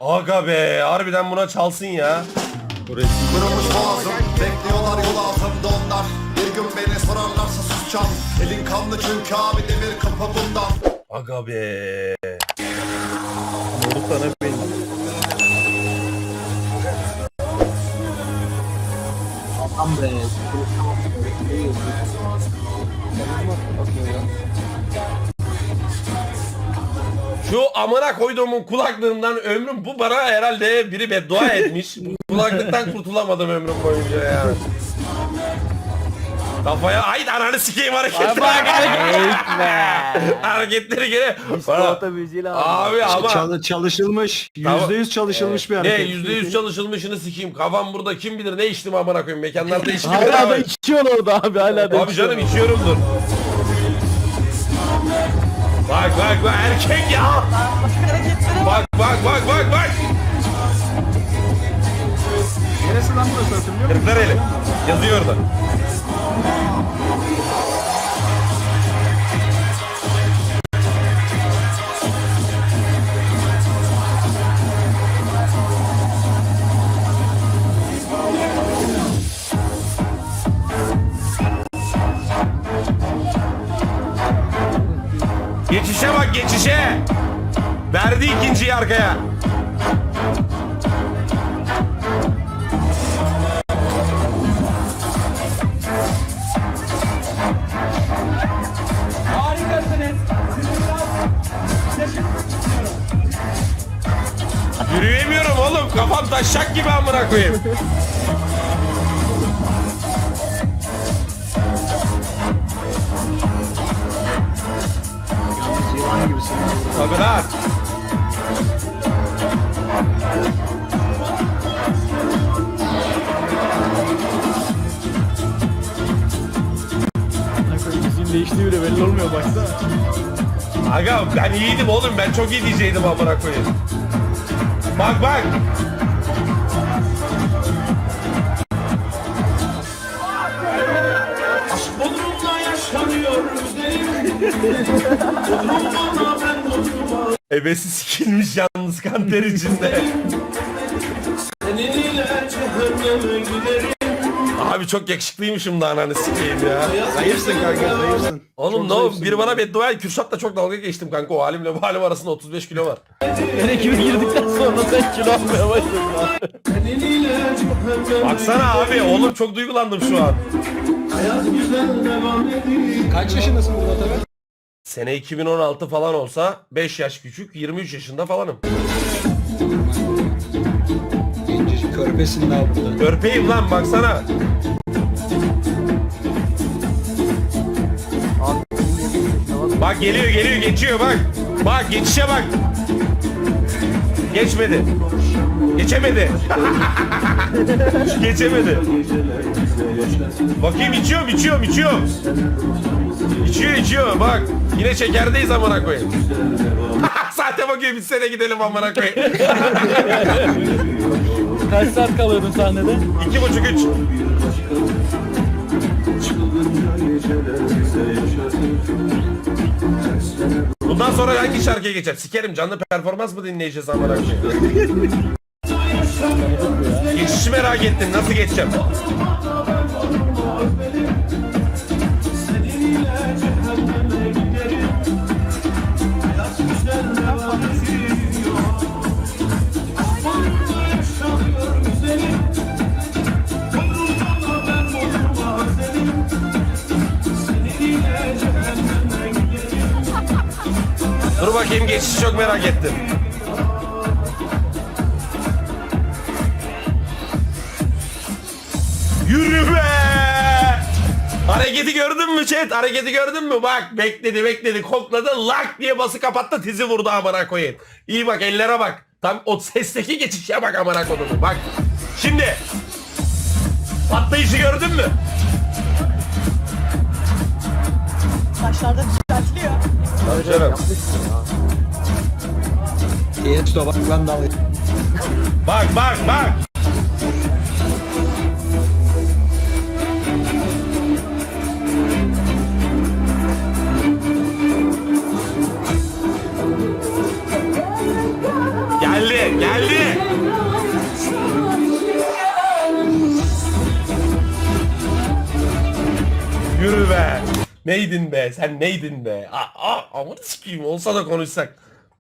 Aga be harbiden buna çalsın ya. Kırılmış boğazım Bekliyorlar yol altında onlar Bir gün beni sorarlarsa susacağım Elin kanlı çünkü abi demir kapı bundan Aga be. Tam be. Şu amına koyduğumun kulaklığından ömrüm bu bana herhalde biri beddua etmiş. Kulaklıktan kurtulamadım ömrüm boyunca ya. Kafaya ay ananı sikeyim hareketler. Hareketleri gene. Çikolata müziğiyle Abi ama Çalı- çalışılmış. Tamam. Yüzde yüz çalışılmış bir ne hareket. yüzde yüz çalışılmışını sikeyim. Kafam burada kim bilir ne içtim amına koyayım. Mekanlarda içtim. Hala da içiyor orada abi hala da Abi canım içiyorumdur. Bak bak bak erkek ya. Bak bak bak bak bak. Neresi lan burası hatırlıyor musun? Kırklar eli. Yazıyor orada. Geçişe. Verdi ikinciyi arkaya. Yürüyemiyorum oğlum. Kafam taşak gibi amına koyayım. Civan gibisin. Tabii lan. Müziğin bile belli olmuyor baksana. Aga ben iyiydim oğlum. Ben çok iyi DJ'ydim amına koyayım. Bak bak. Ebesi sikilmiş yalnız kanter içinde. Abi çok yakışıklıymışım da ananı sikeyim ya. Zayıfsın kanka zayıfsın. Oğlum ne o zayıfsın biri bana beddua et. Kürşat'la çok dalga geçtim kanka. O halimle bu halim arasında 35 kilo var. Ben ekibe girdikten sonra sen kilo almaya başladın. Baksana abi oğlum çok duygulandım şu an. Kaç yaşındasın Murat abi? Sene 2016 falan olsa 5 yaş küçük 23 yaşında falanım. Gencecik körpesin daha burada. Örpeyim lan baksana. Bak geliyor geliyor geçiyor bak. Bak geçişe bak. Geçmedi. Geçemedi. Geçemedi. Bakayım içiyorum içiyorum içiyorum. İçiyor içiyor bak. Yine şekerdeyiz amına koyayım. Saate bakıyor biz sene gidelim amına koyayım. Kaç saat kalıyordun sahnede? İki buçuk üç. Bundan sonra hangi şarkıya geçer? Sikerim canlı performans mı dinleyeceğiz amına koyayım? Geçişi merak ettim. Nasıl geçeceğim? Dur bakayım geçişi çok merak ettim. Hareketi gördün mü chat? Hareketi gördün mü? Bak bekledi bekledi kokladı lak diye bası kapattı tizi vurdu amına koyayım. İyi bak ellere bak. Tam o sesteki geçişe bak amına koyduğum. Bak. Şimdi. Patlayışı gördün mü? Başlarda düzeltiliyor. Tabii canım. İyi tut bak ben de alayım. Bak bak bak. Neydin be? Sen neydin be? Aa, aa, amına sikeyim olsa da konuşsak.